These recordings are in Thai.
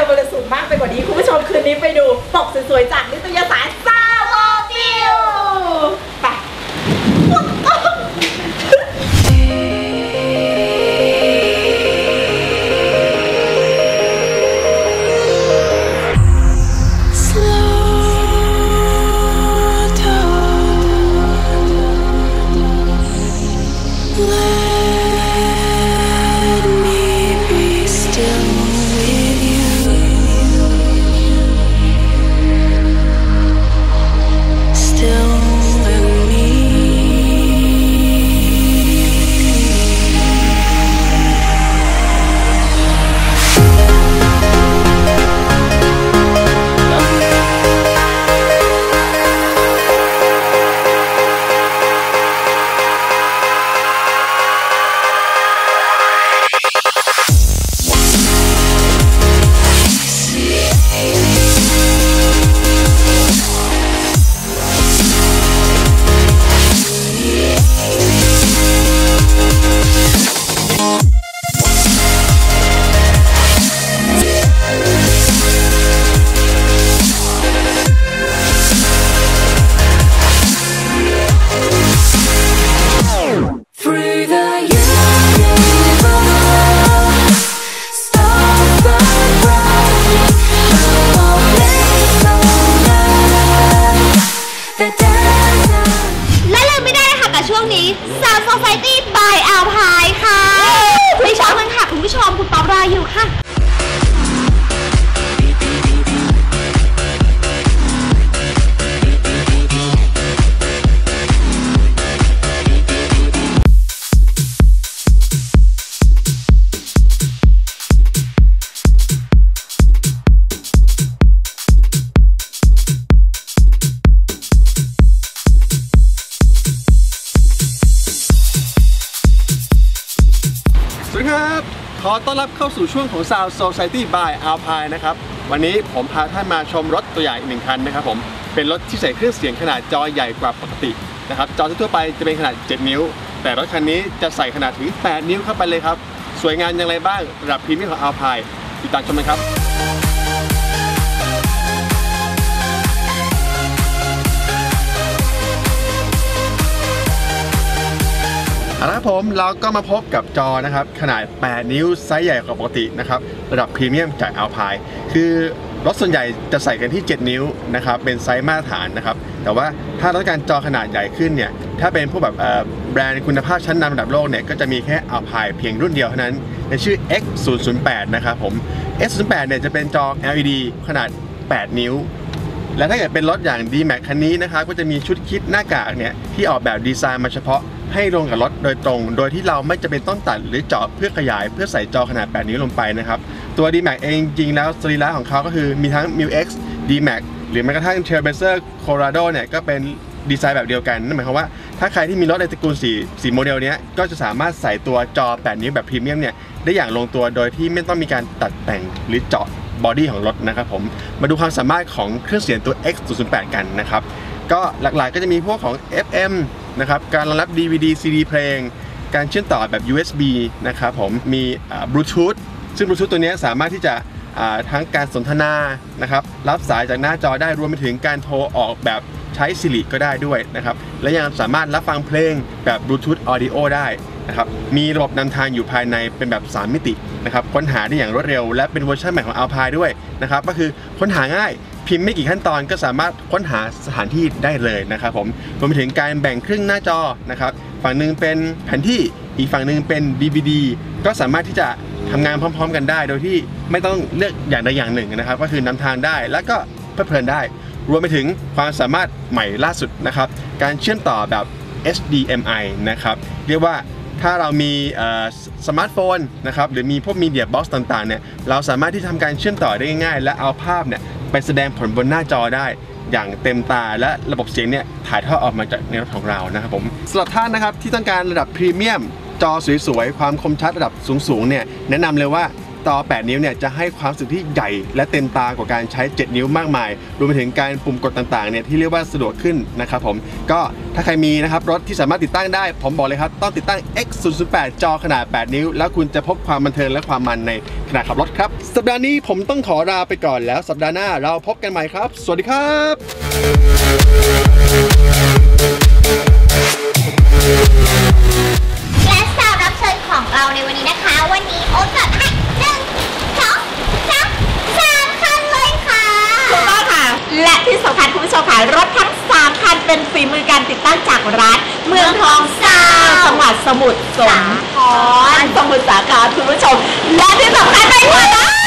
อนที่เราจะเจอมรมมากไปกว่านี้ คุณผู้ชมคืนนี้ไปดูปกสวยๆจากนิตยสาร อยู่ค่ะสวัสดีครับ ขอต้อนรับเข้าสู่ช่วงของ Sound Society by Alpine นะครับ วันนี้ผมพาท่านมาชมรถตัวอย่างอีกหนึ่งคันนะครับผม เป็นรถที่ใส่เครื่องเสียงขนาดจอใหญ่กว่าปกตินะครับ จอทั่วไปจะเป็นขนาด 7 นิ้ว แต่รถคันนี้จะใส่ขนาดถึง 8 นิ้วเข้าไปเลยครับ สวยงามอย่างไรบ้างระดับพรีเมียมของ Alpine ติดตามชมกันครับ ผมเราก็มาพบกับจอนะครับ ขนาด 8 นิ้วไซส์ใหญ่กว่าปกตินะครับ ระดับพรีเมียมจาก Alpine คือรถส่วนใหญ่จะใส่กันที่ 7 นิ้วนะครับ เป็นไซส์มาตรฐานนะครับ แต่ว่าถ้าต้องการจอขนาดใหญ่ขึ้นเนี่ย ถ้าเป็นพวกแบบแบรนด์คุณภาพชั้นนำระดับโลกเนี่ย ก็จะมีแค่ Alpine เพียงรุ่นเดียวเท่านั้น ในชื่อ X008 นะครับผม X008 เนี่ยจะเป็นจอ LED ขนาด 8 นิ้วและถ้าเกิดเป็นรถอย่าง D-Max คันนี้นะครับก็จะมีชุดคิดหน้ากากเนี่ยที่ออกแบบดีไซน์มาเฉพาะ ให้ลงกับรถโดยตรง โดยที่เราไม่จำเป็นต้องตัดหรือเจาะเพื่อขยายเพื่อใส่จอขนาด 8 นิ้วลงไปนะครับ ตัว D-Max เองจริงแล้วสรีระของเขาก็คือมีทั้ง m i X D-Max หรือแม้กระทั่ง Trailblazer Colorado เนี่ยก็เป็นดีไซน์แบบเดียวกันนั่นหมายความว่าถ้าใครที่มีรถในตระกูลสีสีโมเดลนี้ก็จะสามารถใส่ตัวจอ 8 นิ้วแบบพรีเมียมเนี่ยได้อย่างลงตัวโดยที่ไม่ต้องมีการตัดแต่งหรือเจาะบอดี้ของรถนะครับผมมาดูความสามารถของเครื่องเสียงตัว X008 กันนะครับก็หลักๆก็จะมีพวกของ FM นะครับการรองรับ DVD CD เพลง การเชื่อมต่อแบบ USB นะครับผมมีบลูทูธซึ่งบลูทูธตัวนี้สามารถที่จะทั้งการสนทนานะครับรับสายจากหน้าจอได้รวมไปถึงการโทรออกแบบใช้ Siri ก็ได้ด้วยนะครับและยังสามารถรับฟังเพลงแบบบลูทูธออดิโอได้นะครับมีระบบนำทางอยู่ภายในเป็นแบบ 3 มิตินะครับค้นหาได้อย่างรวดเร็ว และเป็นเวอร์ชันใหม่ของ Alpine ด้วยนะครับก็คือค้นหาง่าย พิมพ์ไม่กี่ขั้นตอนก็สามารถค้นหาสถานที่ได้เลยนะครับผมรวมไปถึงการแบ่งครึ่งหน้าจอนะครับฝั่งหนึ่งเป็นแผนที่อีกฝั่งหนึ่งเป็น DVD ก็สามารถที่จะทำงานพร้อม ๆ กันได้ โดยที่ไม่ต้องเลือกอย่างใดอย่างหนึ่งนะครับ ก็คือนำทางได้แล้วก็เพลิดเพลินได้ รวมไปถึงความสามารถใหม่ล่าสุดนะครับ การเชื่อมต่อแบบ HDMI นะครับ เรียกว่าถ้าเรามีสมาร์ทโฟนนะครับหรือมีพวกมีเดียบ็อกซ์ต่างๆเนี่ยเราสามารถที่ทำการเชื่อมต่อได้ง่ายๆและเอาภาพเนี่ย ไปแสดงผลบนหน้าจอได้อย่างเต็มตาและระบบเสียงเนี่ยถ่ายทอดออกมาจากในรถของเรานะครับผมสำหรับท่านนะครับที่ต้องการระดับพรีเมียมจอสวยๆ ความคมชัดระดับสูงๆเนี่ยแนะนำเลยว่า จอ 8 นิ้วเนี่ยจะให้ความรู้สึกที่ใหญ่ และเต็มตากว่าการใช้ 7 นิ้วมากมาย รวมไปถึงการปุ่มกดต่างๆเนี่ยที่เรียกว่าสะดวกขึ้นนะครับผม ก็ถ้าใครมีนะครับรถที่สามารถติดตั้งได้ ผมบอกเลยครับ ต้องติดตั้ง X 0 8จอขนาด 8 นิ้ว แล้วคุณจะพบความบันเทิงและความมันในขณะขับรถครับ สัปดาห์นี้ผมต้องขอลาไปก่อนแล้วสัปดาห์หน้าเราพบกันใหม่ครับ สวัสดีครับและสาวรับเชิญของเราในวันนี้นะคะวัน สำคัญคุณผู้ชมค่ะรถทั้ง 3 คันเป็นฝีมือการติดตั้งจากร้าน เมืองทองซาวจังหวัดสมุทรสงครสมุทรสาครคุณผู้ชม และที่สำคัญไปหมดแล้ว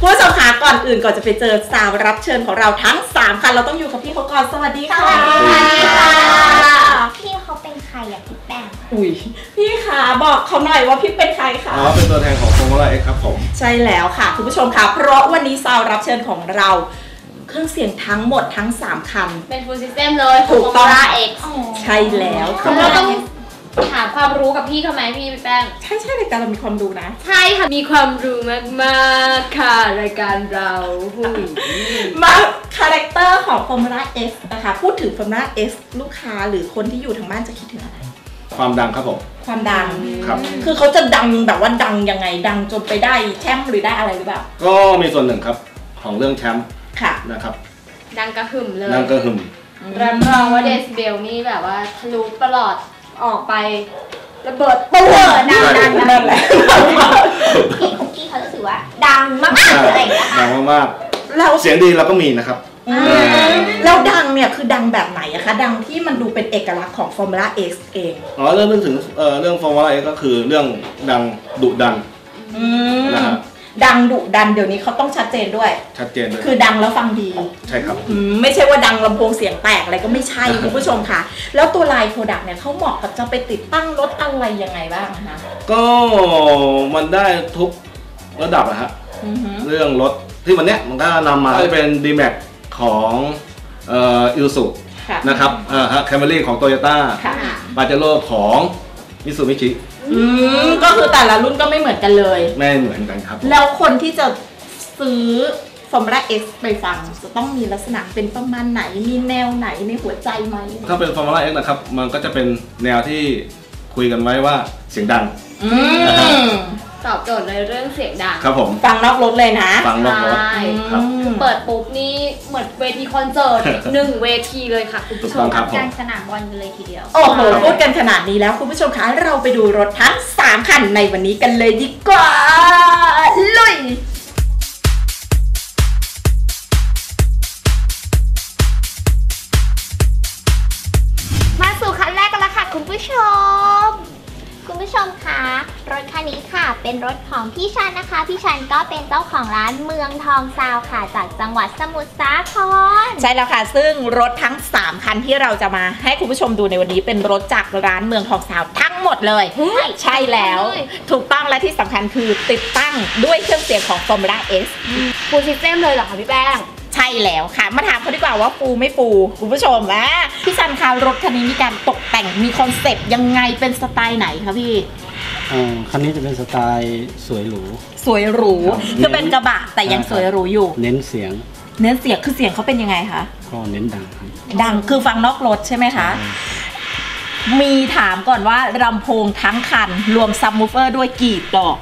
ผู้ชมคะก่อนอื่นก่อนจะไปเจอสาวรับเชิญของเราทั้ง3คันเราต้องอยู่กับพี่เขาก่อนสวัสดีค่ะ พี่เขาเป็นใครอะพี่แป้งอุ้ยพี่ขาบอกเขาหน่อยว่าพี่เป็นใครคะอ๋อเป็นตัวแทนของ Formula X ครับผม ใช่แล้วค่ะคุณผู้ชมค่ะ เพราะวันนี้สาวรับเชิญของเรา เครื่องเสียงทั้งหมดทั้ง 3คัน เป็นฟูลซิสเต็มเลยถูกต้องราเอ็กใช่แล้ว คือเราต้อง ถามความรู้กับพี่เขาไหมพี่แป้งใช่ใช่รายการเรามีความดูนะ ใช่ค่ะ มีความรู้มากๆค่ะ รายการเราหุยมาคาแรคเตอร์ของ Formula S นะคะ พูดถึง Formula S ลูกค้าหรือคนที่อยู่ทางบ้านจะคิดถึงอะไร ความดังครับผม ความดัง ครับ คือเขาจะดังแบบว่าดังยังไง ดังจนไปได้แชมป์หรือได้อะไรหรือเปล่า ก็มีส่วนหนึ่งครับของเรื่องแชมป์ค่ะ นะครับ ดังกระหึ่มเลย นั่นก็หึมรับรองว่าเดซิเบลนี่แบบว่าทะลุประหลอด ออกไประเบิดตู้ดังดังดังนั่นแหละพี่คุกกี้เขารู้สึกว่าดังมากๆอะไรอย่างเงี้ยค่ะดังมากแล้วๆ เสียงดีเราก็มีนะครับ อืมแล้วดังเนี่ยคือดังแบบไหนอะคะ ดังที่มันดูเป็นเอกลักษณ์ของ Formula X เอง อ๋อเรื่องนึกถึงเอ่อเรื่อง Formula X ก็คือเรื่องดังดุดันอืมนะครับ ดังดุดันเดี๋ยวนี้เขาต้องชัดเจนด้วย ชัดเจนเลยคือดังแล้วฟังดีใช่ครับ อืมไม่ใช่ว่าดังลำโพงเสียงแตกอะไรก็ไม่ใช่คุณผู้ชมค่ะ แล้วตัวลายโปรดักต์เนี่ยเขาเหมาะกับจะไปติดตั้งรถอะไรยังไงบ้างนะคะก็มันได้ทุกระดับนะฮะอือฮึเรื่องรถที่วันเนี้ยมันก็นำมาจะเป็น d m a x ของเอ่ออิลสุค่ะนะครับเอ่อฮะแคมเบรี่ของโตโยต้าค่ะ ปาเจโร่ของมิสูมิชิ อืมก็คือแต่ละรุ่นก็ไม่เหมือนกันเลย ไม่เหมือนกันครับแล้วคนที่จะซื้อ Formula X ไปฟัง จะต้องมีลักษณะเป็นประมาณไหน มีแนวไหนในหัวใจไหมถ้าเป็น Formula X นะครับ มันก็จะเป็นแนวที่คุยกันไว้ว่าเสียงดัง อืม ตอบโจทย์ในเรื่องเสียงดังครับผมฟังนอกรถเลยนะ ฟังรอบรถ ใช่ครับอืมเปิดปุ๊บนี่เหมือนเวทีคอนเสิร์ตหนึ่งเวทีเลยค่ะคุณถูผู้กชต้อมงครับผมการสนามบอลกันเลยทีเดียว โอ้โหพูดกันขนาดนี้แล้วคุณผู้ชมคะเราไปดูรถทั้ง 3 คันในวันนี้กันเลยดีกว่า ลุย มาสู่คันแรกกันแล้วค่ะ คุณผู้ชม คุณผู้ชมคะ รถคันนี้ค่ะ เป็นรถของพี่ชันนะคะ พี่ชันก็เป็นเจ้าของร้านเมืองทองซาวค่ะ จากจังหวัดสมุทรสาคร ใช่แล้วค่ะ ซึ่งรถทั้ง 3 คันที่เราจะมาให้คุณผู้ชมดูในวันนี้เป็นรถจากร้านเมืองทองสาวทั้งหมดเลย ใช่แล้ว ถูกต้องและที่สำคัญคือติดตั้งด้วยเครื่องเสียงของ Formula S ฟูลซิสเต็มเลยเหรอคะพี่แป้ง ใช่แล้วค่ะ มาถามเขาดีกว่าว่าฟูไม่ฟูคุณผู้ชมนะพี่ซันคะรถคันนี้มีการตกแต่งมีคอนเซปต์ยังไงเป็นสไตล์ไหนคะพี่ อ่าคันนี้จะเป็นสไตล์สวยหรู สวยหรูครับคือเป็นกระบะแต่ยังสวยหรูอยู่ เน้นเสียงเนื้อเสียงคือเสียงเขาเป็นยังไงคะ ก็เน้นดังครับ ดังคือฟังนอกรถใช่ไหมคะ มีถามก่อนว่าลำโพงทั้งคัน รวมซับมูฟเฟอร์ด้วยกี่ดอก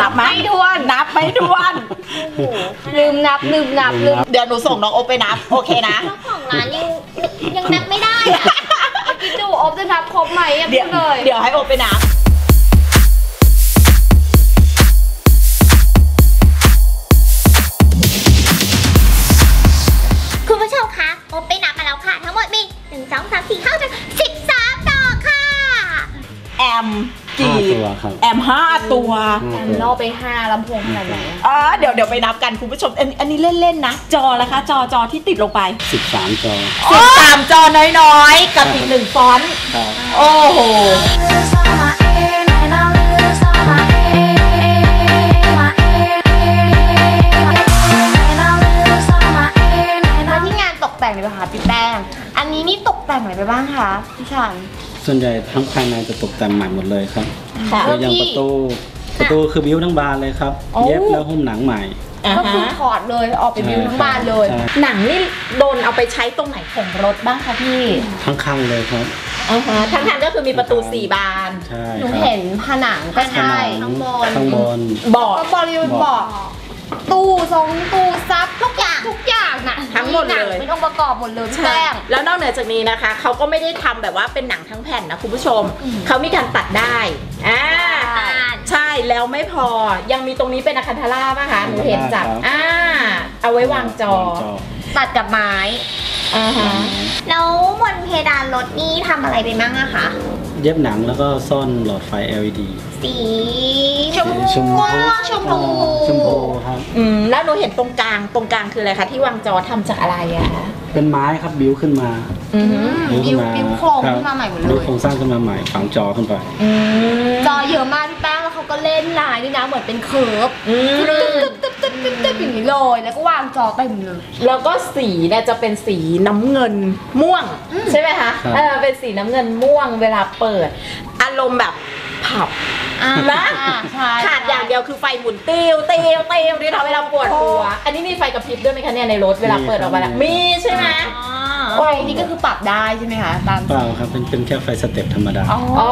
นับไหมไม่ถ้วน นับไม่ถ้วนลืมนับลืมนับลืมเดี๋ยวหนูส่งน้องโอไปนับ โอเคนะ เจ้าของร้านยังยังนับไม่ได้อะคิดดูออฟจะนับครบไหมอะเดี๋ยวพูดเลย เดี๋ยวให้โอไปนับ ไปห้าลำโพงขนาดไหนอะอ๋อเดี๋ยวเดี๋ยวไปนับกันคุณผู้ชมอันอันนี้เล่นๆนะ จอละคะ จอจอที่ติดลงไปสิบสามจอสิบสามจอน้อยๆ กับอีกหนึ่งฟอนต์ครับ โอ้โห Lose all my air, and I lose all my air, my air, and I lose all my air, and มา I ที่งานตกแต่งเลยป่ะคะพี่แป้ง อันนี้นี่ตกแต่งอะไรไปบ้างคะพี่ชัน ส่วนใหญ่ทั้งภายในจะตกแต่งใหม่หมดเลยครับค่ะโดยอย่างประตู ประตูคือบิ้วทั้งบานเลยครับ โอ้ เย็บแล้วหุ้มหนังใหม่ อ่าก็คือฮะถอดเลยออกไปบิวทั้งบ้านเลย ใช่ หนังนี่โดนเอาไปใช้ตรงไหนของรถบ้างคะพี่ทั้งข้างเลยครับ อ่าฮะทั้งทางก็คือมีประตูสี่บาน ใช่หนูครับเห็นผนังก็ผใช่นังข้างบน ข้างบน เบาะก็บริเวณเบาะ ตู้ทรงตู้ซับทุกอย่างทุกอย่างน่ะทั้งหมดเลย นัเป็นองค์ประกอบหมดเลยพี่แป้ง แล้วนอกเหนือจากนี้นะคะ เขาก็ไม่ได้ทำแบบว่าเป็นหนังทั้งแผ่นนะคุณผู้ชมเขามีการตัดได้อ่าใช่ใช่แล้วไม่พอยังมีตรงนี้เป็นอะคันทาร่าป่ะคะหนูเห็นจากครับอ่าเอาไว้วางจอ วางจอ ตัดกับไม้อ่าฮะแล้วบนเพดานรถนี่ทำอะไรไปบ้างอะคะเย็บหนังแล้วก็ซ่อนหลอดไฟ LED สีชมชมพูพูชมพูชมพูครับอืมแล้วหนูเห็นตรงกลางตรงกลางคืออะไรคะที่วางจอทำจากอะไรอะคะเป็นไม้ครับบิ้วขึ้นมาอือฮึบิวบิวโครงขึ้นมาใหม่หมดเลบิ้วยโครงสร้างขึ้นมาใหม่ฝังจอขึ้นไปอืมจอเยอะมากพี่แป้งแล้วเขาก็เล่นลายด้วยนะเหมือนเป็นเคิร์ฟอืมตึ๊บตึ๊บ ตึ๊บตึ๊บตึ๊บตึ๊บอย่างนี้เลยแล้วก็วางจอเต็มเลย แล้วก็สีเนี่ยจะเป็นสีน้ำเงินม่วง ใช่ไหมคะครับ เออเป็นสีน้ำเงินม่วงเวลาเปิด อารมณ์แบบผับนะ ใช่ขาดอย่างเดียวคือไฟหมุนเตียวเตียวเตียวที่ทำให้เราปวดหัว อันนี้มีไฟกระพริบด้วยไหมคะเนี่ยในรถเวลาเปิดออกมาแล้วมีใช่ไหมไฟนี่ก็คือปรับได้ใช่ไหมคะตาม เปล่าครับเป็นเป็นแค่ไฟสเต็ปธรรมดา อ๋ออ๋อ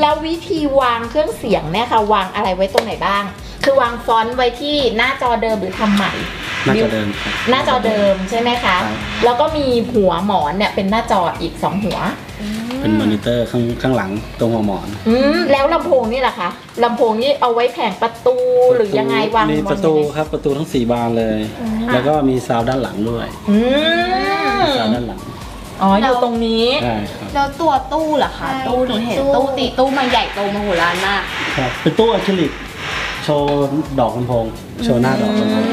แล้ววิธีวางเครื่องเสียงเนี่ยค่ะ วางอะไรไว้ตรงไหนบ้าง คือวางฟอนต์ไว้ที่หน้าจอเดิมหรือทำใหม่ น่าจะเดิมครับ หน้าจอเดิมใช่ไหมคะ ครับ แล้วก็มีหัวหมอนเนี่ยเป็นหน้าจออีกสองหัว เป็นมอนิเตอร์ข้างข้างหลังตรงหัวหมอนอืมแล้วลำโพงนี่แหละคะลำโพงนี่เอาไว้แผงประตูหรือยังไงวางมีวางประตูยังไงครับประตูทั้งสี่บานเลย แล้วก็มีซาวด์ด้านหลังด้วยอืมซาวด์ด้านหลังอ๋ออยู่ตรงนี้ ใช่ครับแล้วตัวตู้ล่ะคะ ใช่ตู้หนูเห็นตู้ตู้ ตีตู้มันใหญ่โตมโหฬารมากครับเป็นตู้อะคริลิก โชว์ดอกลำโพงโชว์หน้าดอกลำโพง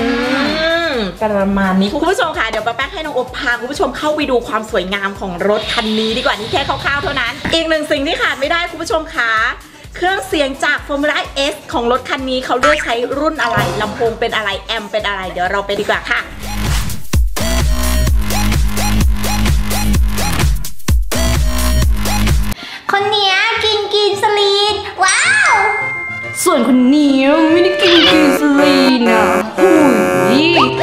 ประมาณนี้ คุณผู้ชมค่ะ เดี๋ยวป้าแป้งให้น้องอบพาคุณผู้ชมเข้าไปดูความสวยงามของรถคันนี้ดีกว่านี่แค่คร่าวๆเท่านั้น อีกหนึ่งสิ่งที่ขาดไม่ได้คุณผู้ชมค่ะเครื่องเสียงจาก Formula S ของรถคันนี้เขาเลือกใช้รุ่นอะไรลำโพงเป็นอะไรแอมเป็นอะไร เดี๋ยวเราไปดีกว่าค่ะ ส่วนคนนี้ไม่ได้กินกินซีน่ะหุย